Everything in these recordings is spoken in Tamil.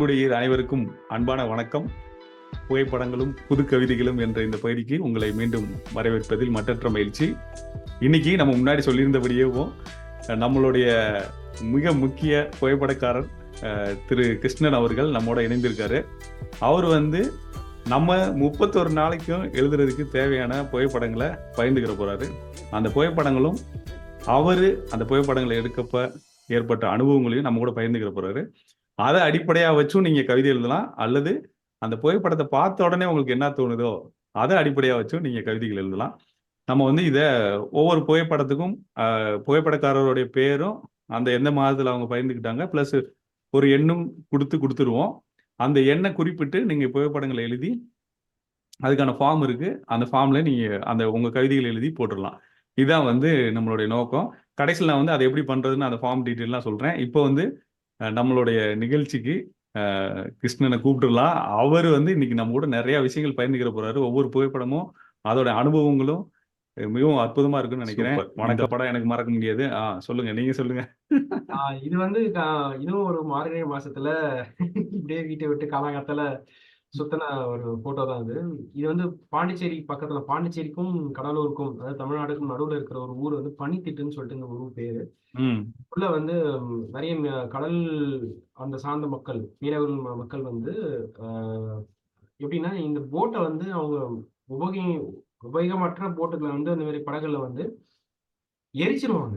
அன்புடைய அனைவருக்கும் அன்பான வணக்கம். புகைப்படங்களும் புது கவிதைகளும் என்ற இந்த பகுதிக்கு உங்களை மீண்டும் வரவேற்பதில் மற்றற்ற மகிழ்ச்சி. இன்னைக்கு நம்ம முன்னாடி சொல்லியிருந்தபடியேவும் நம்மளுடைய மிக முக்கிய புகைப்படக்காரர் திரு கிருஷ்ணன் அவர்கள் நம்மோட இணைந்திருக்காரு. அவர் வந்து நம்ம முப்பத்தொரு நாளைக்கும் எழுதுறதுக்கு தேவையான புகைப்படங்களை பகிர்ந்துக்கிற போறாரு. அந்த புகைப்படங்களும் அவரு அந்த புகைப்படங்களை எடுக்கப்ப ஏற்பட்ட அனுபவங்களையும் நம்ம கூட பகிர்ந்துக்கிற போறாரு. அதை அடிப்படையாக வச்சும் நீங்கள் கவிதை எழுதலாம். அல்லது அந்த புகைப்படத்தை பார்த்த உடனே உங்களுக்கு என்ன தோணுதோ அதை அடிப்படையாக வச்சும் நீங்கள் கவிதைகள் எழுதலாம். நம்ம வந்து இதை ஒவ்வொரு புகைப்படத்துக்கும் புகைப்படக்காரருடைய பேரும் அந்த எந்த மாதத்தில் அவங்க பகிர்ந்துக்கிட்டாங்க ப்ளஸ் ஒரு எண்ணும் கொடுத்து கொடுத்துருவோம். அந்த எண்ணை குறிப்பிட்டு நீங்கள் புகைப்படங்களை எழுதி அதுக்கான ஃபார்ம் இருக்குது அந்த ஃபார்மில் நீங்கள் அந்த உங்கள் கவிதைகள் எழுதி போட்டுடலாம். இதுதான் வந்து நம்மளுடைய நோக்கம். கடைசியில் நான் வந்து அதை எப்படி பண்ணுறதுன்னு அந்த ஃபார்ம் டீட்டெயிலாம் சொல்கிறேன் இப்போ வந்து நம்மளுடைய நிகழ்ச்சிக்கு கிருஷ்ணனை கூப்பிட்டுலாம். அவர் வந்து இன்னைக்கு நம்ம கூட நிறைய விஷயங்கள் பகிர்ந்துக்கிற போறாரு. ஒவ்வொரு புகைப்படமும் அதோட அனுபவங்களும் மிகவும் அற்புதமா இருக்குன்னு நினைக்கிறேன். வணக்க படம் எனக்கு மறக்க முடியாது. ஆ சொல்லுங்க. நீங்க சொல்லுங்க. ஆஹ் இது வந்து இதுவும் ஒரு மார்கழி மாசத்துல இப்படியே வீட்டை விட்டு காலாங்கத்துல சுத்தின ஒரு போட்டோ தான் இது இது வந்து பாண்டிச்சேரி பக்கத்துல பாண்டிச்சேரிக்கும் கடலூருக்கும் அதாவது தமிழ்நாடுக்கும் நடுவுல இருக்கிற ஒரு ஊர் வந்து பனித்திட்டுன்னு சொல்லிட்டு இந்த ஊர் பேரு. உள்ள வந்து நிறைய கடல் அந்த சார்ந்த மக்கள் மீனவர்கள் மக்கள் வந்து ஆஹ், எப்படின்னா இந்த போட்டை வந்து அவங்க உபகி உபயோகமற்ற போட்டுகளை வந்து அந்த மாதிரி படகுல வந்து எரிச்சிருவாங்க.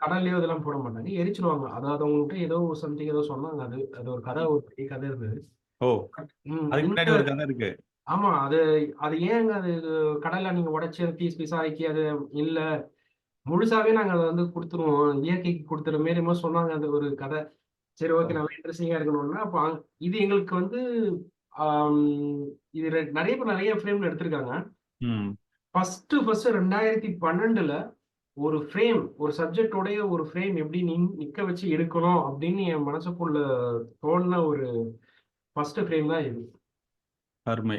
கடல்லையோ இதெல்லாம் போட மாட்டாங்க எரிச்சிருவாங்க. அதாவது அவங்கள்ட்ட ஏதோ சம்திங் ஏதோ சொன்னாங்க அது அது ஒரு கதை ஒரு பெரிய கதை இருந்தது ஓ அதுக்கு முன்னாடி ஒரு கதை இருக்கு. ஆமா அது அது ஏங்க அது கடல்ல நீங்க உடைச்சு பீஸ் பீஸ் ஆக்கி அது இல்ல. முழுசாவே நாங்க அதை வந்து கொடுத்துருவோம். இயற்கைக்கு கொடுத்துற மாரி என்னமோ சொன்னாங்க அது ஒரு கதை. சரி ஓகே நல்லா இன்ட்ரெஸ்டிங்கா இருக்கணும்னா அப்போ இது எங்களுக்கு வந்து இது நிறைய பேர் நிறைய ஃப்ரேம்ல எடுத்திருக்காங்க. ஃபர்ஸ்ட் ஃபர்ஸ்ட் ரெண்டாயிரத்தி பன்னெண்டுல ஒரு ஃப்ரேம் ஒரு சப்ஜெக்டோடைய ஒரு ஃப்ரேம் எப்படி நிக்க வச்சு எடுக்கணும் அப்படின்னு என் மனசுக்குள்ள தோணுன ஒரு ஃபர்ஸ்ட் ஃப்ரேம் தான் இது. அருமை.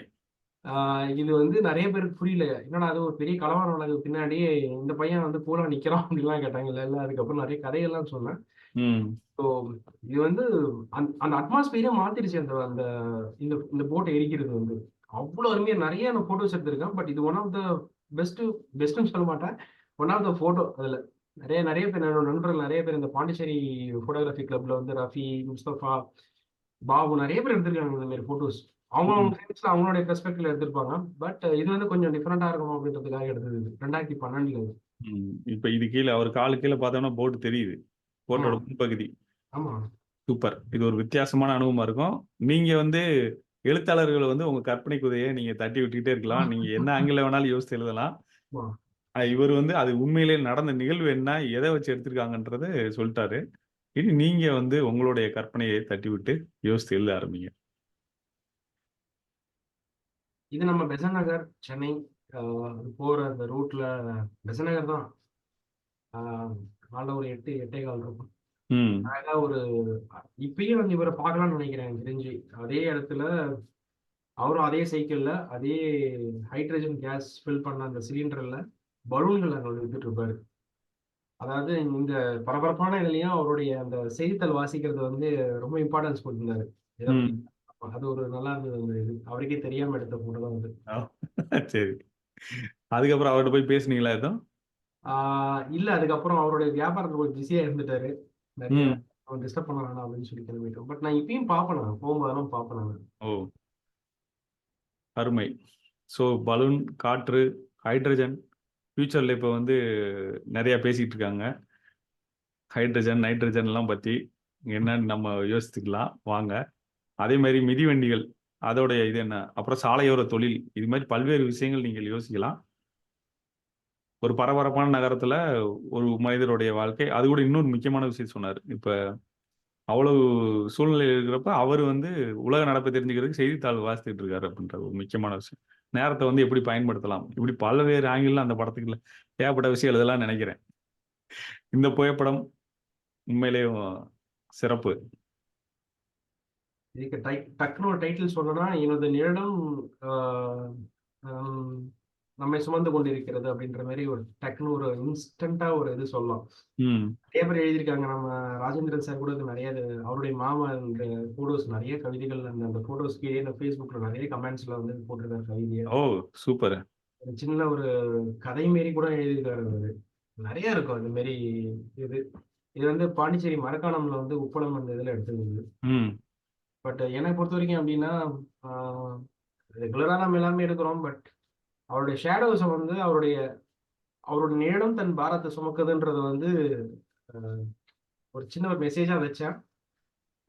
இது வந்து நிறைய பேருக்கு புரியல. என்னடா அது ஒரு பெரிய கலவரம் நடக்குது பின்னாடி இந்த பையன் வந்து பூரா நிக்கிறான் அப்படிலாம் கேட்டாங்க. இல்ல அதுக்கப்புறம் நிறைய கதைகள்லாம் சொன்னேன். ஸோ இது வந்து அந்த அந்த அட்மாஸ்பியரே மாத்திருச்சு அந்த அந்த இந்த இந்த போட்டை எரிக்கிறது வந்து. அவ்வளோ அருமையா நிறைய நான் போட்டோஸ் எடுத்திருக்கேன். பட் இது ஒன் ஆஃப் த பெஸ்ட் பெஸ்ட்னு சொல்ல மாட்டேன். ஒன் ஆஃப் த போட்டோ அதுல நிறைய நிறைய பேர் என்னோட நண்பர்கள் நிறைய பேர் இந்த பாண்டிச்சேரி போட்டோகிராஃபி கிளப்ல வந்து ரஃபி முஸ்தபா பாபு நிறைய பேர் எடுத்திருக்காங்க இந்த மாதிரி போட்டோஸ் அவங்க ஃப்ரெண்ட்ஸ்ல அவங்களுடைய பெர்ஸ்பெக்டிவ்ல எடுத்திருப்பாங்க. பட் இது வந்து கொஞ்சம் டிஃப்ரெண்டா இருக்கும் அப்படின்றதுக்காக எடுத்தது. ரெண்டாயிரத்தி பன்னெண்டுல. இப்ப இது கீழே அவர் காலு கீழே பார்த்தோம்னா போட்டு தெரியுது. போட்டோட. முன்பகுதி. ஆமா. சூப்பர். இது ஒரு வித்தியாசமான அனுபவமா இருக்கும். நீங்க வந்து எழுத்தாளர்களை வந்து உங்க கற்பனை குதையை நீங்க தட்டி விட்டுக்கிட்டே இருக்கலாம். நீங்க என்ன ஆங்கில வேணாலும் யோசித்து எழுதலாம். இவர் வந்து அது உண்மையிலே நடந்த நிகழ்வு என்ன எதை வச்சு எடுத்திருக்காங்கன்றது சொல்லிட்டாரு. இனி நீங்க வந்து உங்களுடைய கற்பனையை தட்டி விட்டு யோசித்து எழுத ஆரம்பிங்க. இது நம்ம பெசன் நகர் சென்னை போற அந்த ரூட்ல பெசன் நகர் தான். ஆஹ் காலைல ஒரு எட்டு எட்டே கால் இருக்கும். அழகா ஒரு இப்பயும் வந்து இவரை பார்க்கலாம்னு நினைக்கிறேன் தெரிஞ்சு. அதே இடத்துல அவரும் அதே சைக்கிள்ல அதே ஹைட்ரஜன் கேஸ் ஃபில் பண்ண அந்த சிலிண்டர்ல பலூன்கள் அங்க வித்துட்டு இருப்பாரு. அதாவது இந்த பரபரப்பான இதுலயும் அவருடைய அந்த செய்தித்தாள் வாசிக்கிறது வந்து ரொம்ப இம்பார்ட்டன்ஸ் கொடுத்திருந்தாரு. அது ஒரு நல்லா இருந்தது அந்த இது. அவருக்கே தெரியாம எடுத்த போட்டோ அது. சரி. அதுக்கப்புறம் அவர்கிட்ட போய் பேசுனீங்களா எதுவும்? ஆஹ் இல்ல அதுக்கப்புறம் அவருடைய வியாபாரத்துல கொஞ்சம் பிஸியா இருந்துட்டாரு. நிறைய. அவன் டிஸ்டர்ப் பண்ண வேணாம் அப்படின்னு சொல்லி கிளம்பிட்டோம். பட் நான் இப்பயும் பார்ப்பேன் நான். போகும்போதெல்லாம் பார்ப்பேன் நான். ஓ. அருமை. ஸோ பலூன் காற்று ஹைட்ரஜன் ஃப்யூச்சரில் இப்போ வந்து நிறையா பேசிகிட்டு இருக்காங்க. ஹைட்ரஜன் நைட்ரஜன் எல்லாம் பற்றி என்னன்னு நம்ம யோசித்துக்கலாம் வாங்க. அதே மாதிரி மிதிவண்டிகள் அதோடைய இது என்ன? அப்புறம் சாலையோர தொழில் இது மாதிரி பல்வேறு விஷயங்கள் நீங்கள் யோசிக்கலாம். ஒரு பரபரப்பான நகரத்தில் ஒரு மனிதருடைய வாழ்க்கை அது கூட இன்னொரு முக்கியமான விஷயம் சொன்னார். இப்போ அவ்வளவு சூழ்நிலை இருக்கிறப்ப அவர் வந்து உலக நடப்பை தெரிஞ்சுக்கிறதுக்கு செய்தித்தாள் வாசித்துட்டு இருக்காரு அப்படின்ற ஒரு முக்கியமான விஷயம். நேரத்தை வந்து எப்படி பயன்படுத்தலாம்? இப்படி பல்வேறு ஆங்கிள் அந்த படத்துக்குள்ள ஏகப்பட்ட விஷயம் எழுதலாம் நினைக்கிறேன். இந்த புகைப்படம் உண்மையிலேயும் சிறப்பு. இதுக்கு டை டக்குன்னு ஒரு டைட்டில் சொல்லணும்னா என்னோட நிழலும் நம்மை சுமந்து கொண்டிருக்கிறது அப்படின்ற மாதிரி ஒரு டக்குன்னு ஒரு இன்ஸ்டன்டா ஒரு இது சொல்லலாம். நிறைய பேர் எழுதியிருக்காங்க. நம்ம ராஜேந்திரன் சார் கூட நிறைய அவருடைய மாமா இந்த போட்டோஸ் நிறைய கவிதைகள் அந்த அந்த போட்டோஸ் கீழே இந்த ஃபேஸ்புக்ல நிறைய கமெண்ட்ஸ்ல வந்து போட்டிருக்காரு கவிதையை. Oh super. சின்ன ஒரு கதை மாரி கூட எழுதியிருக்காரு அவரு. நிறைய இருக்கும் அந்த மாரி இது. இது வந்து பாண்டிச்சேரி மரக்காணம்ல வந்து உப்பளம் அந்த இதுல எடுத்தது பட் என்னை பொறுத்த வரைக்கும் அப்படின்னா ரெகுலரா நம்ம எல்லாமே எடுக்கிறோம். பட் அவருடைய ஷேடோஸை வந்து அவருடைய அவருடைய நிழலும் தன் பாரத்தை சுமக்குதுன்றது வந்து ஒரு சின்ன ஒரு மெசேஜா வச்சேன்.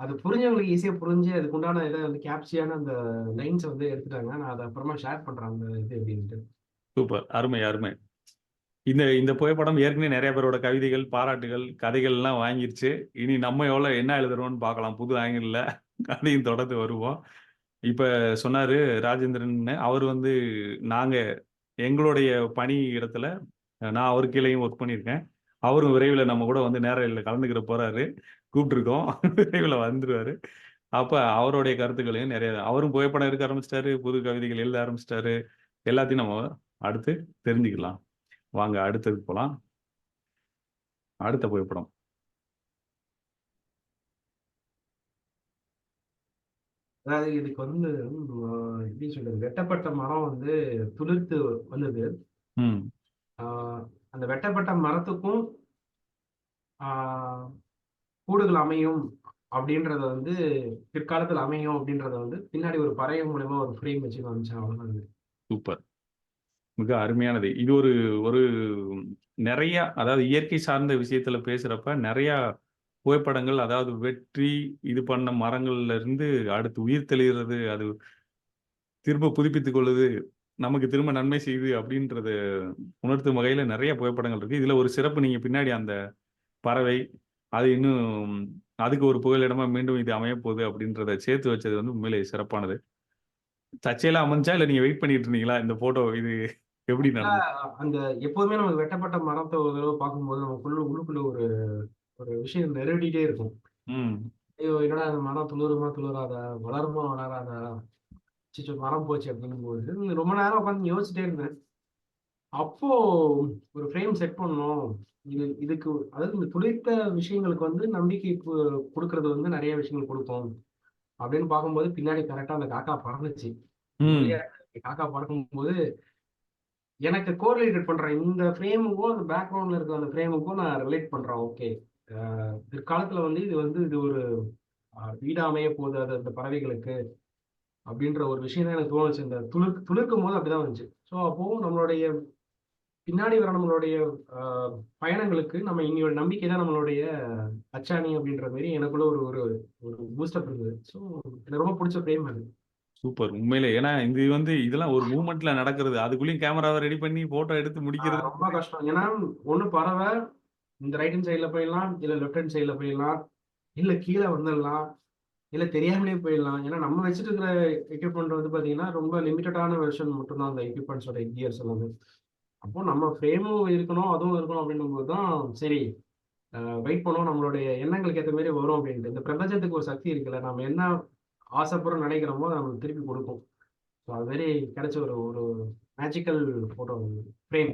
அது புரிஞ்சவங்களுக்கு ஈஸியா புரிஞ்சு அதுக்கு உண்டான இதை வந்து கேப்சியான அந்த லைன்ஸ் வந்து எடுத்துட்டாங்க. நான் அதை அப்புறமா ஷேர் பண்றேன் அந்த இது அப்படின்ட்டு. சூப்பர். அருமை அருமை. இந்த இந்த புகைப்படம் ஏற்கனவே நிறைய பேரோட கவிதைகள் பாராட்டுகள் கதைகள் எல்லாம் வாங்கிருச்சு. இனி நம்ம எவ்வளவு என்ன எழுதுறோம்னு பார்க்கலாம். புது ஆங்கிள் அதையும் தொடர்ந்து வருவோம். இப்ப சொன்னாரு ராஜேந்திரன் அவர் வந்து நாங்க எங்களுடைய பணி இடத்துல நான் அவர் கீழேயும் ஒர்க் பண்ணியிருக்கேன். அவரும் விரைவில் நம்ம கூட வந்து நேரில் கலந்துக்கிற போறாரு. கூப்பிட்டுருக்கோம். விரைவில் வந்துருவாரு. அப்ப அவருடைய கருத்துக்களையும் நிறைய அவரும் புகைப்படம் எடுக்க ஆரம்பிச்சிட்டாரு புது கவிதைகள் எழுத ஆரம்பிச்சிட்டாரு. எல்லாத்தையும் நம்ம அடுத்து தெரிஞ்சுக்கலாம். வாங்க அடுத்தது போகலாம் அடுத்த புகைப்படம். அதாவது இதுக்கு வந்து எப்படி சொல்றது வெட்டப்பட்ட மரம் வந்து துளிர்த்து வந்தது. அந்த வெட்டப்பட்ட மரத்துக்கும் கூடுகள் அமையும் அப்படின்றத வந்து பிற்காலத்தில் அமையும் அப்படின்றத வந்து பின்னாடி ஒரு பறவை மூலமா ஒரு ஃப்ரேம் வச்சு அவ்வளவுதான் சூப்பர். மிக அருமையானது. இது ஒரு ஒரு நிறைய அதாவது இயற்கை சார்ந்த விஷயத்துல பேசுறப்ப நிறைய புகைப்படங்கள் அதாவது வெற்றி இது பண்ண மரங்கள்ல இருந்து அடுத்து உயிர் தெளிகிறது அது திரும்ப புதுப்பித்துக் கொள்ளுது நமக்கு திரும்ப நன்மை செய்யுது அப்படின்றத உணர்த்தும் வகையில நிறைய புகைப்படங்கள் இருக்கு. இதுல ஒரு சிறப்பு நீங்க பின்னாடி அந்த பறவை அது இன்னும் அதுக்கு ஒரு புகழிடமா மீண்டும் இது அமைய போகுது அப்படின்றத சேர்த்து வச்சது வந்து உண்மையிலே சிறப்பானது. தற்செயலா அமைஞ்சா இல்ல நீங்க வெயிட் பண்ணிட்டு இருந்தீங்களா? இந்த போட்டோ இது எப்படி அந்த எப்போதுமே நமக்கு வெட்டப்பட்ட மரத்தை ஒரு தடவை பார்க்கும்போது நமக்குள்ள உள்ளுக்குள்ள ஒரு ஒரு விஷயம் நெருடிட்டே இருக்கும். ஐயோ என்னடா அந்த மரம் துளிருமா துளிராதா? வளருமா வளராதா? சிச்சோ மரம் போச்சு அப்படிங்கும்போது ரொம்ப நேரம் உட்காந்து யோசிச்சுட்டே இருந்தேன். அப்போ ஒரு ஃப்ரேம் செட் பண்ணோம். இது இதுக்கு அதாவது இந்த துளிர்த்த விஷயங்களுக்கு வந்து நம்பிக்கை கொடுக்கறது வந்து நிறைய விஷயங்கள் கொடுக்கும். அப்படின்னு பார்க்கும்போது பின்னாடி கரெக்டா அந்த காக்கா பறந்துச்சு. காக்கா பறக்கும்போது எனக்கு கோரிலேட் பண்றேன் இந்த ஃப்ரேமுக்கும் அந்த பேக்ரவுண்ட்ல இருக்க அந்த ஃப்ரேமுக்கும் நான் ரிலேட் பண்றேன். ஓகே பிற்காலத்துல வந்து இது வந்து இது ஒரு ஆஹ், வீடா அமைய போகுது அது அந்த பறவைகளுக்கு அப்படின்ற ஒரு விஷயம் தான் எனக்கு தோணுச்சு. இந்த துளிர் துளிர்க்கும் போது அப்படிதான் வந்துச்சு. ஸோ அப்போ நம்மளுடைய பின்னாடி வர நம்மளுடைய பயணங்களுக்கு நம்ம இன்னொரு நம்பிக்கை தான் நம்மளுடைய அச்சாணி அப்படின்ற மாதிரி எனக்குள்ள ஒரு ஒரு ஒரு பூஸ்டப் இருந்தது. ஸோ எனக்கு ரொம்ப பிடிச்ச ஃப்ரேம் அது. சூப்பர். உண்மையிலே. ஏன்னா இது வந்து இதெல்லாம் ஒரு மூமெண்ட்ல நடக்கிறது. அதுக்குள்ளேயும் கேமராவை ரெடி பண்ணி போட்டோ எடுத்து முடிக்கிறது. ரொம்ப கஷ்டம். ஏன்னா ஒண்ணு பறவை இந்த ரைட் ஹேண்ட் சைடில் போயிடலாம் இல்லை லெஃப்ட் ஹேண்ட் சைடில் போயிடலாம் இல்லை கீழே வந்துடலாம் இல்லை தெரியாமலே போயிடலாம். ஏன்னா நம்ம வச்சுட்டு இருக்கிற எக்யூப்மெண்ட் வந்து பார்த்தீங்கன்னா ரொம்ப லிமிட்டடான வெர்ஷன் மட்டும்தான் அந்த எக்யூப்மெண்ட்ஸோட கியர்ஸ் எல்லாமே. அப்போ நம்ம ஃப்ரேமும் இருக்கணும் அதுவும் இருக்கணும் அப்படின்னும் போது தான் சரி வெயிட் பண்ணுவோம். நம்மளுடைய எண்ணங்களுக்கு ஏற்ற மாதிரி வரும் அப்படின்ட்டு. இந்த பிரபஞ்சத்துக்கு ஒரு சக்தி இருக்குல்ல நம்ம என்ன ஆசைப்படுறோம் நினைக்கிறோமோ அதை நம்மளுக்கு திருப்பி கொடுக்கும். ஸோ அது மாதிரி கிடைச்ச ஒரு ஒரு மேஜிக்கல் ஃபோட்டோ ஃப்ரேம்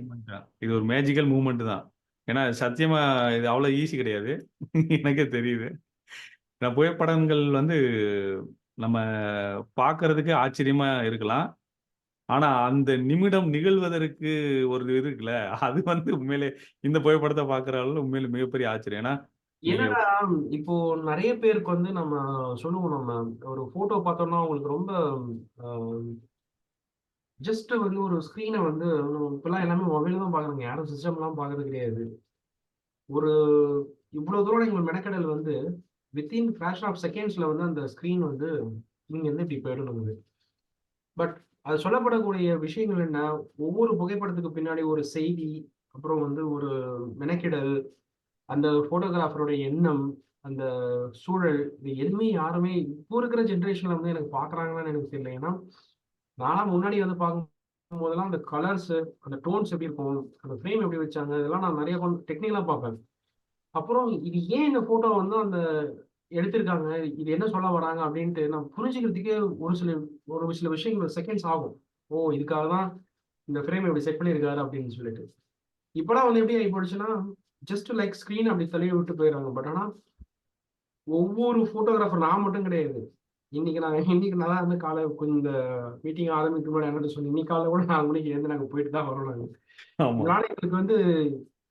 இது ஒரு மேஜிக்கல் மூமெண்ட் தான். ஏன்னா சத்தியமா இது அவ்வளோ ஈஸி கிடையாது. எனக்கே தெரியுது. நான் புகைப்படங்கள் வந்து நம்ம பார்க்கறதுக்கு ஆச்சரியமா இருக்கலாம். ஆனா அந்த நிமிடம் நிகழ்வதற்கு ஒரு இது இருக்குல்ல அது வந்து உண்மையிலே இந்த புகைப்படத்தை பார்க்குற அளவு உண்மையிலே மிகப்பெரிய ஆச்சரியம். ஏன்னா நீங்க இப்போ நிறைய பேருக்கு வந்து நம்ம சொல்லுவோம் நம்ம ஒரு போட்டோ பார்த்தோம்னா அவங்களுக்கு ரொம்ப ஜஸ்ட் வந்து ஒரு ஸ்க்ரீனை வந்து இப்பெல்லாம் எல்லாமே மொபைல் தான் பார்க்குறாங்க யாரும் சிஸ்டம்லாம் பார்க்கறது கிடையாது. ஒரு இவ்வளவு தூரம் நீங்கள் மெனக்கடல் வந்து வித்தின் ஃபிராக்ஷன் ஆஃப் செகண்ட்ஸ்ல வந்து அந்த ஸ்க்ரீன் வந்து நீங்க வந்து இப்படி போயிடணுங்குது பட் அது சொல்லப்படக்கூடிய விஷயங்கள் என்ன? ஒவ்வொரு புகைப்படத்துக்கு பின்னாடி ஒரு செய்தி அப்புறம் வந்து ஒரு மெனக்கிடல் அந்த ஃபோட்டோகிராஃபரோட எண்ணம் அந்த சூழல் இது எதுவுமே யாருமே இப்போ இருக்கிற ஜென்ரேஷன்ல வந்து எனக்கு பாக்குறாங்கன்னு எனக்கு தெரியல. ஏன்னா நானும் முன்னாடி வந்து பார்க்கும் போதெல்லாம் அந்த கலர்ஸ் அந்த டோன்ஸ் எப்படி இருக்கும் அந்த ஃப்ரேம் எப்படி வச்சாங்க இதெல்லாம் நான் நிறைய டெக்னிக்கலாக பார்ப்பேன். அப்புறம் இது ஏன் இந்த போட்டோ வந்து அந்த எடுத்திருக்காங்க இது என்ன சொல்ல வராங்க அப்படின்ட்டு நான் புரிஞ்சுக்கிறதுக்கே ஒரு சில ஒரு சில விஷயங்கள் செகண்ட்ஸ் ஆகும். ஓ இதுக்காக தான் இந்த ஃப்ரேம் இப்படி செட் பண்ணியிருக்காரு அப்படின்னு சொல்லிட்டு. இப்போலாம் வந்து எப்படி ஆகி போயிடுச்சுன்னா ஜஸ்ட் லைக் ஸ்க்ரீன் அப்படி தள்ளி விட்டு போயிடுறாங்க. பட் ஆனால் ஒவ்வொரு ஃபோட்டோகிராஃபர் நான் மட்டும் கிடையாது. இன்னைக்கு நான் இன்னைக்கு நல்லா வந்து காலை கொஞ்சம் இந்த மீட்டிங் ஆரம்பிக்க முன்னாடி என்ன சொல்லி இன்னைக்கு காலைல கூட நாலு மணிக்கு எழுந்து நாங்கள் போயிட்டு தான் வரோம் நாங்கள் ஆமா. இதனால எங்களுக்கு வந்து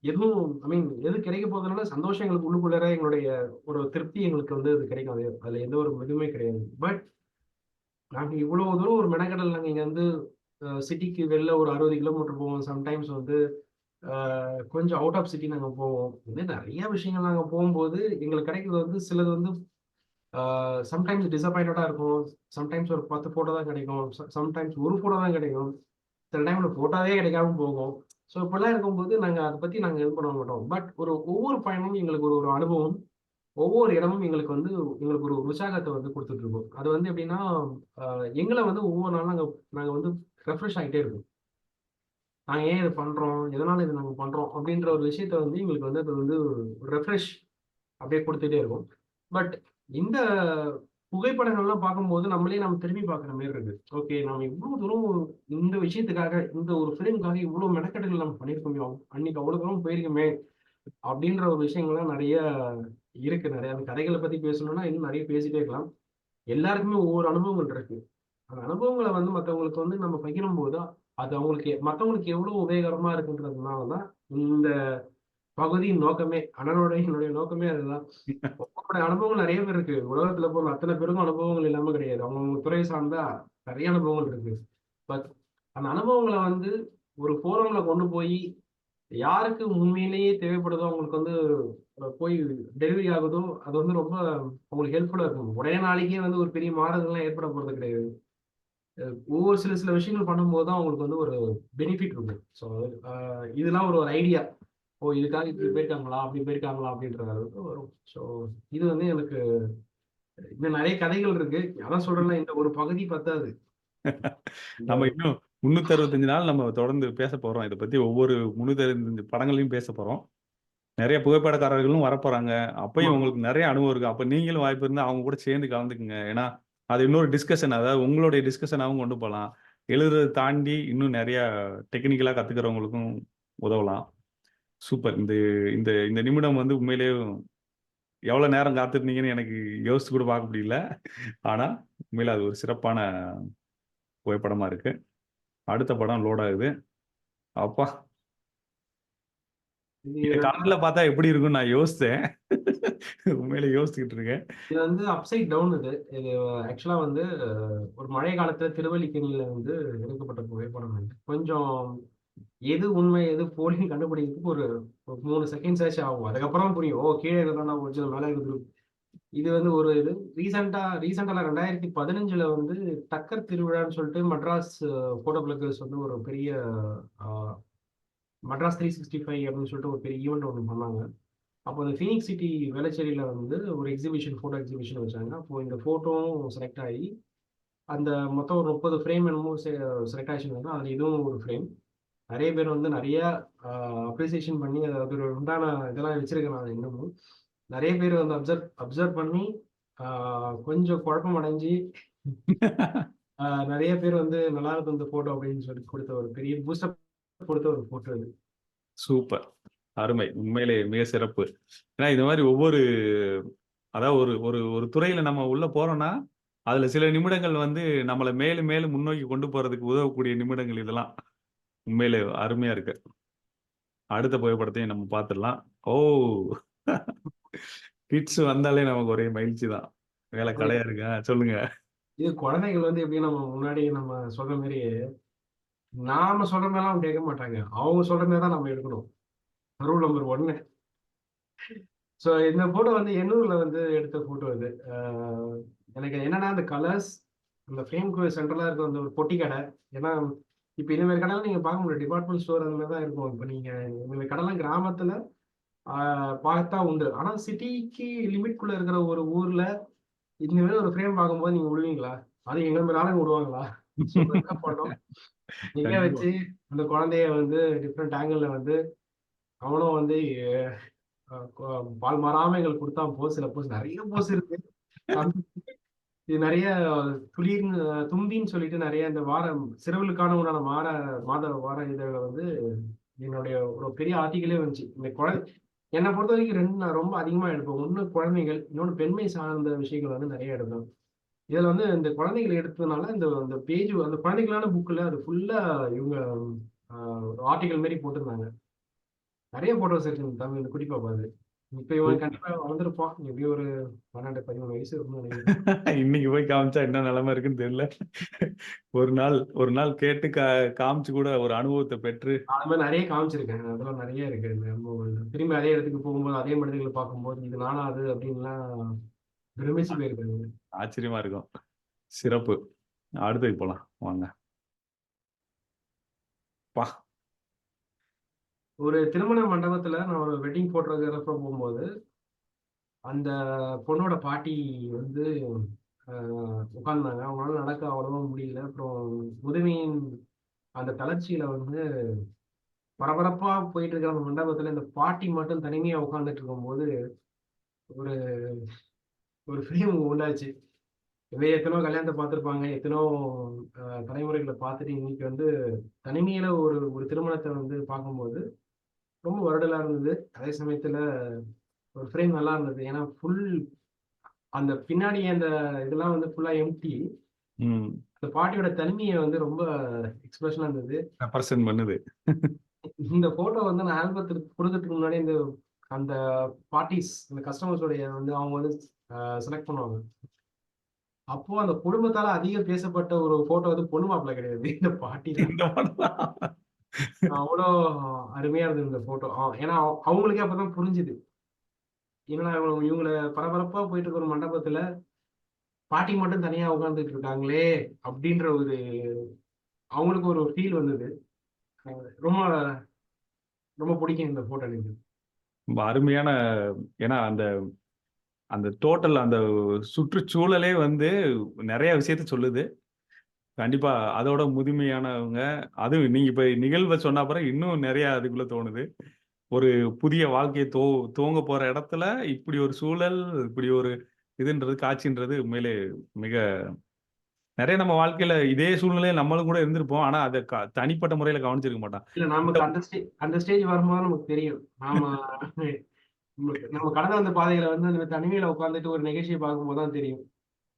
எதுவும் ஐ மீன் எது கிடைக்க போகுதுனால சந்தோஷம் எங்களுக்கு உள்ளுக்குள்ளார எங்களுடைய ஒரு திருப்தி எங்களுக்கு வந்து அது கிடைக்கும். அது அதுல எந்த ஒரு இதுவுமே கிடையாது. பட் நாங்க இவ்வளவு தூரம் ஒரு மெனக்கடல் நாங்க இங்க வந்து சிட்டிக்கு வெளில ஒரு அறுபது கிலோமீட்டர் போவோம். சம்டைம்ஸ் வந்து கொஞ்சம் அவுட் ஆஃப் சிட்டி நாங்க போவோம். இது நிறைய விஷயங்கள் நாங்க போகும்போது எங்களுக்கு கிடைக்கிறது வந்து சிலது வந்து சம்டைம்ஸ் டிசப்பாயிண்டடா இருக்கும். சம்டைம்ஸ் ஒரு பத்து ஃபோட்டோ தான் கிடைக்கும். சம்டைம்ஸ் ஒரு ஃபோட்டோ தான் கிடைக்கும். சில டைமில் ஃபோட்டோவே கிடைக்காம போகும். ஸோ இப்படிலாம் இருக்கும்போது நாங்கள் அதை பற்றி நாங்கள் இது பண்ண மாட்டோம். பட் ஒரு ஒவ்வொரு பயணமும் எங்களுக்கு ஒரு ஒரு அனுபவம். ஒவ்வொரு இடமும் எங்களுக்கு வந்து எங்களுக்கு ஒரு உற்சாகத்தை வந்து கொடுத்துட்டு இருக்கோம். அது வந்து எப்படின்னா எங்களை வந்து ஒவ்வொரு நாளும் நாங்கள் நாங்கள் வந்து ரெஃப்ரெஷ் ஆகிட்டே இருக்கோம் நாங்கள் ஏன் இது பண்ணுறோம் எதனால இது நாங்கள் பண்ணுறோம் அப்படின்ற ஒரு விஷயத்த வந்து எங்களுக்கு வந்து அது வந்து ரெஃப்ரெஷ் அப்படியே கொடுத்துட்டே இருக்கும். பட் இந்த புகைப்படங்கள்லாம் பார்க்கும்போது நம்மளே நம்ம திரும்பி பார்க்குற மாதிரி இருக்கு. ஓகே நம்ம இவ்வளவு தூரம் இந்த விஷயத்துக்காக இந்த ஒரு ஃபிலிம்காக இவ்வளவு மெனக்கெடுகள் நம்ம பண்ணியிருக்கோமே அன்னைக்கு அவ்வளவு தூரம் போயிருக்கோமே அப்படின்ற ஒரு விஷயங்கள்லாம் நிறைய இருக்கு. நிறைய அந்த கதைகளை பத்தி பேசணும்னா இன்னும் நிறைய பேசிட்டே இருக்கலாம். எல்லாருக்குமே ஒவ்வொரு அனுபவங்கள் இருக்கு. அந்த அனுபவங்களை வந்து மற்றவங்களுக்கு வந்து நம்ம பகிரும் போது அது அவங்களுக்கு மற்றவங்களுக்கு எவ்வளவு உபயோகரமா இருக்குன்றதுனால தான் இந்த பகுதியின் நோக்கமே அண்ணனோட என்னுடைய நோக்கமே அதுதான். அவங்களோட அனுபவங்கள் நிறைய பேர் இருக்கு. உலகத்துல போன அத்தனை பேருக்கும் அனுபவங்கள் இல்லாம கிடையாது. அவங்க துறை சார்ந்தா நிறைய அனுபவங்கள் இருக்கு. பட் அந்த அனுபவங்களை வந்து ஒரு ஃபோரம்ல கொண்டு போய் யாருக்கு உண்மையிலேயே தேவைப்படுதோ அவங்களுக்கு வந்து போய் டெலிவரி ஆகுதோ அது வந்து ரொம்ப அவங்களுக்கு ஹெல்ப்ஃபுல்லா இருக்கும். ஒரே நாளைக்கே வந்து ஒரு பெரிய மாறுதல்லாம் ஏற்பட போறது கிடையாது. ஒவ்வொரு சில சில விஷயங்கள் பண்ணும்போது தான் அவங்களுக்கு வந்து ஒரு பெனிஃபிட் இருக்கும். ஸோ இதெல்லாம் ஒரு ஒரு ஐடியா ஓ இதுக்காக இப்படி போயிருக்காங்களா? அப்படி போயிருக்காங்களா? அப்படின்ற அளவுக்கு வரும். ஸோ இது வந்து எனக்கு இன்னும் நிறைய கதைகள் இருக்கு. அதான் சொல்றேன்னா இந்த ஒரு பகுதி பத்தாது. நம்ம இன்னும் முன்னூத்தி அறுபத்தஞ்சு நாள் நம்ம தொடர்ந்து பேச போறோம். இதை பத்தி ஒவ்வொரு முன்னூத்தி அறுபத்தஞ்சு படங்களையும் பேச போறோம். நிறைய புகைப்படக்காரர்களும் வரப்போறாங்க அப்பயும் உங்களுக்கு நிறைய அனுபவம் இருக்கு. அப்ப நீங்களும் வாய்ப்பு இருந்தா அவங்க கூட சேர்ந்து கலந்துக்குங்க. ஏன்னா அது இன்னொரு டிஸ்கஷன் அதாவது உங்களுடைய டிஸ்கஷனாகவும் கொண்டு போகலாம் எழுதுறதை தாண்டி இன்னும் நிறைய டெக்னிக்கலா கத்துக்கிறவங்களுக்கும் உதவலாம். சூப்பர். இந்த இந்த இந்த நிமிடம் வந்து உண்மையிலேயே எவ்வளவு நேரம் காத்திருந்தீங்கன்னு எனக்கு யோசிச்சு கூட பார்க்க முடியல. ஆனா உண்மையில அது ஒரு சிறப்பான புகைப்படமா இருக்கு. அடுத்த படம் லோட் ஆகுது. அப்பா. கலர்ல பார்த்தா எப்படி இருக்கும்னு நான் யோசிச்சேன். உண்மையில யோசிச்சுக்கிட்டு இருக்கேன். இது வந்து அப்சைட் டவுன் இது. இது ஆக்சுவலா வந்து ஒரு மழை காலத்துல திருவல்லிக்கேணியில வந்து எடுக்கப்பட்ட புகைப்படம் இது. கொஞ்சம் எது உண்மை எது போலின்னு கண்டுபிடிக்கிறதுக்கு ஒரு மூணு செகண்ட்ஸ் ஆச்சு ஆகும். அதுக்கப்புறம் புரியும். ஓ கீழே இருந்தா ஒரிஜினல் மேலே இருக்குது இது வந்து ஒரு இது. ரீசெண்டா ரீசெண்டாக ரெண்டாயிரத்தி பதினஞ்சுல வந்து டக்கர் திருவிழான்னு சொல்லிட்டு மட்ராஸ் போட்டோ பிளக்கர்ஸ் வந்து ஒரு பெரிய மட்ராஸ் த்ரீ சிக்ஸ்டி ஃபைவ் அப்படின்னு சொல்லிட்டு ஒரு பெரிய ஈவெண்ட் ஒன்று பண்ணாங்க. அப்போ அந்த ஃபீனிக்ஸ் சிட்டி வெளச்சேரியில் வந்து ஒரு எக்ஸிபிஷன் ஃபோட்டோ எக்ஸிபிஷன் வச்சாங்க. அப்போ இந்த ஃபோட்டோவும் செலக்ட் ஆகி அந்த மொத்தம் ஒரு முப்பது ஃப்ரேம் என்னமோ செலக்ட் ஆகிச்சுன்னா அதில் இதுவும் ஒரு ஃப்ரேம் நிறைய பேர் வந்து நிறைய அப்ரிசியேஷன் பண்ணி அது ஒரு உண்டான இதெல்லாம் வச்சிருக்கேன் நான் இன்னமும். நிறைய பேர் வந்து அப்சர்வ் அப்சர்வ் பண்ணி ஆஹ், கொஞ்சம் குழப்பம் அடைஞ்சு ஆஹ், நிறைய பேர் வந்து நல்லா இருக்கு இந்த போட்டோ அப்படின்னு சொல்லி கொடுத்த ஒரு பெரிய பூஸ்டப் கொடுத்த ஒரு போட்டோ இது. சூப்பர். அருமை. உண்மையிலே மிக சிறப்பு. ஏன்னா இது மாதிரி ஒவ்வொரு அதாவது ஒரு ஒரு ஒரு துறையில நம்ம உள்ள போறோம்னா அதுல சில நிமிடங்கள் வந்து நம்மளை மேலும் மேலும் முன்னோக்கி கொண்டு போறதுக்கு உதவக்கூடிய நிமிடங்கள் இதெல்லாம். உண்மையிலே அருமையா இருக்கு. அடுத்த புகைப்படத்தையும் நம்ம பார்த்துடலாம் ஓ! கிட்ஸ் வந்தாலே நமக்கு ஒரே மகிழ்ச்சி தான். வேலை கலையா இருக்கு? சொல்லுங்க. இது குழந்தைகள் வந்து எப்படி நம்ம முன்னாடி நம்ம சொல்ற மாதிரி நாம சொல்ற மாதிரிலாம் அவங்க கேட்க மாட்டாங்க. அவங்க சொல்ற மாதிரி தான் நம்ம எடுக்கணும். ரூல் நம்பர் ஒன்னு ஸோ இந்த போட்டோ வந்து எண்ணூர்ல வந்து எடுத்த போட்டோ இது. எனக்கு என்னன்னா அந்த கலர்ஸ் அந்த ஃப்ரேம்க்கு சென்ட்ரலா இருக்க அந்த ஒரு பொட்டி கடை ஏன்னா இப்போ இந்த மாதிரி கடைலாம் நீங்க பார்க்க முடியாது. டிபார்ட்மெண்ட் ஸ்டோர் அந்த மாதிரி தான் இருக்கும். இப்போ நீங்க இந்த மாதிரி கடைலாம் கிராமத்துல பார்த்தா உண்டு. ஆனா சிட்டிக்கு லிமிட்குள்ள இருக்கிற ஒரு ஊர்ல இந்த மாதிரி ஒரு ஃப்ரேம் பார்க்கும்போது நீங்க விடுவீங்களா அது எங்க மாதிரி ஆளுங்க விடுவாங்களா என்ன பண்ணோம் எங்க வச்சு அந்த குழந்தைய வந்து டிஃப்ரெண்ட் ஆங்கிள் வந்து அவனும் வந்து பால் மாறாம எங்களுக்கு கொடுத்தான் போஸ் சில போஸ் நிறைய போஸ் இருக்கு. இது நிறைய துளிர்னு தும்பின்னு சொல்லிட்டு நிறைய இந்த வாரம் சிறுவர்களுக்கான உண்டான மாற மாத வார இதழில் வந்து என்னுடைய ஒரு பெரிய ஆர்டிகளே வந்துச்சு. இந்த குழந்தை என்னை பொறுத்த வரைக்கும் ரெண்டு நான் ரொம்ப அதிகமாக எடுப்பேன். ஒன்று குழந்தைகள் இன்னொன்று பெண்மை சார்ந்த விஷயங்கள் வந்து நிறைய எடுப்பேன். இதில் வந்து இந்த குழந்தைகள் எடுத்ததுனால இந்த அந்த பேஜ் அந்த குழந்தைகளான புக்கில் அது ஃபுல்லாக இவங்க ஆர்டிகல் மாரி போட்டிருந்தாங்க. நிறைய ஃபோட்டோஸ் இருக்கு தமிழ் இந்த அது இப்போ இவன் கண்டிப்பாக வளர்ந்துருப்பான். எப்படியும் ஒரு பன்னெண்டு பதிமூணு வயசு நினைக்கிறேன். இன்னைக்கு போய் காமிச்சா என்ன நிலைமை இருக்குன்னு தெரியல. ஒரு நாள் ஒரு நாள் கேட்டு கா காமிச்சு கூட ஒரு அனுபவத்தை பெற்று. அது மாதிரி நிறைய காமிச்சிருக்கேன். அதெல்லாம் நிறைய இருக்கு திரும்பி அதே இடத்துக்கு போகும்போது அதே மனிதர்களை பார்க்கும்போது இது நானா அது அப்படின்லாம் பிரமிச்சு போயிருக்காங்க ஆச்சரியமா இருக்கும். சிறப்பு. அடுத்தது போலாம். வாங்க. பா. ஒரு திருமண மண்டபத்துல நான் ஒரு வெட்டிங் போட்டோகிராஃபர் போகும்போது அந்த பொண்ணோட பாட்டி வந்து உட்கார்ந்தாங்க. அவங்களால நடக்க அவ்வளவா முடியல. அப்புறம் உதவியின் அந்த தளர்ச்சியில வந்து பரபரப்பா போயிட்டு இருக்கிற அந்த மண்டபத்துல இந்த பாட்டி மட்டும் தனிமையா உட்கார்ந்துட்டு இருக்கும்போது ஒரு ஒரு ஃப்ரேம் உண்டாச்சு. இவன் எத்தனோ கல்யாணத்தை பார்த்துருப்பாங்க. எத்தனோ தலைமுறைகளை பார்த்துட்டு இன்னைக்கு வந்து தனிமையில ஒரு ஒரு திருமணத்தை வந்து பார்க்கும்போது ரொம்ப வருடலா இருந்தது. அதே சமயத்துல ஒரு ஃப்ரேம் நல்லா இருந்தது. ஏன்னா ஃபுல் அந்த பின்னாடி அந்த இதெல்லாம் வந்து ஃபுல்லா எம்டி அந்த பாட்டியோட தனிமையை வந்து ரொம்ப எக்ஸ்பிரஷனா இருந்தது. ரெப்ரசன்ட் பண்ணுது. இந்த போட்டோ வந்து நான் ஆல்பத்துக்கு கொடுக்கறதுக்கு முன்னாடி இந்த அந்த பார்ட்டிஸ் இந்த கஸ்டமர்ஸோடைய வந்து அவங்க வந்து செலக்ட் பண்ணுவாங்க. அப்போ அந்த குடும்பத்தால அதிகம் பேசப்பட்ட ஒரு போட்டோ வந்து பொண்ணு மாப்பிள்ளை கிடையாது. இந்த பாட்டி இந்த அவ்வளோ அருமையா இருந்தது இந்த போட்டோ ஏன்னா அவங்களுக்கே அப்பதான் புரிஞ்சுது. என்னடா இவங்க இவங்கள பரபரப்பா போயிட்டு இருக்கிற ஒரு மண்டபத்துல பாட்டி மட்டும் தனியா உட்கார்ந்துட்டு இருக்காங்களே அப்படின்ற ஒரு அவங்களுக்கு ஒரு ஃபீல் வந்தது. ரொம்ப ரொம்ப பிடிக்கும் இந்த போட்டோ எனக்கு. ரொம்ப அருமையான ஏன்னா அந்த அந்த டோட்டல் அந்த சுற்றுச்சூழலே வந்து நிறைய விஷயத்த சொல்லுது. கண்டிப்பா. அதோட முதுமையானவங்க. அதுவும் நீங்க இப்ப நிகழ்வை சொன்ன அப்புறம் இன்னும் நிறைய அதுக்குள்ள தோணுது. ஒரு புதிய வாழ்க்கையை தோ துவங்க போற இடத்துல இப்படி ஒரு சூழல் இப்படி ஒரு இதுன்றது காட்சின்றது உண்மையிலே மிக நிறைய நம்ம வாழ்க்கையில இதே சூழ்நிலையில நம்மளும் கூட இருந்திருப்போம். ஆனா அதை தனிப்பட்ட முறையில கவனிச்சிருக்க மாட்டோம். இல்ல நமக்கு அந்த ஸ்டே அந்த ஸ்டேஜ் வரும்போது நமக்கு தெரியும். நாம நம்ம கடந்து வந்த பாதையில வந்து அந்த தனிமையில உட்கார்ந்துட்டு ஒரு நிகழ்ச்சியை பார்க்கும்போது தான் தெரியும்.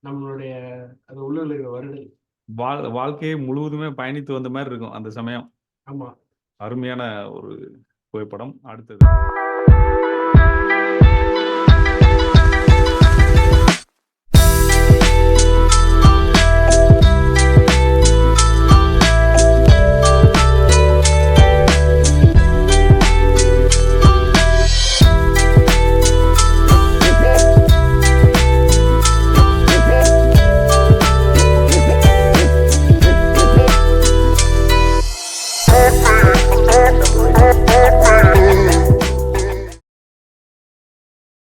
நம்மளுடைய அது உள்ளூர்ல இருக்கிற வருடல் வாழ் வாழ்க்கையை முழுவதுமே பயணித்து வந்த மாதிரி இருக்கும் அந்த சமயம். ஆமா. அருமையான ஒரு புகைப்படம். அடுத்தது.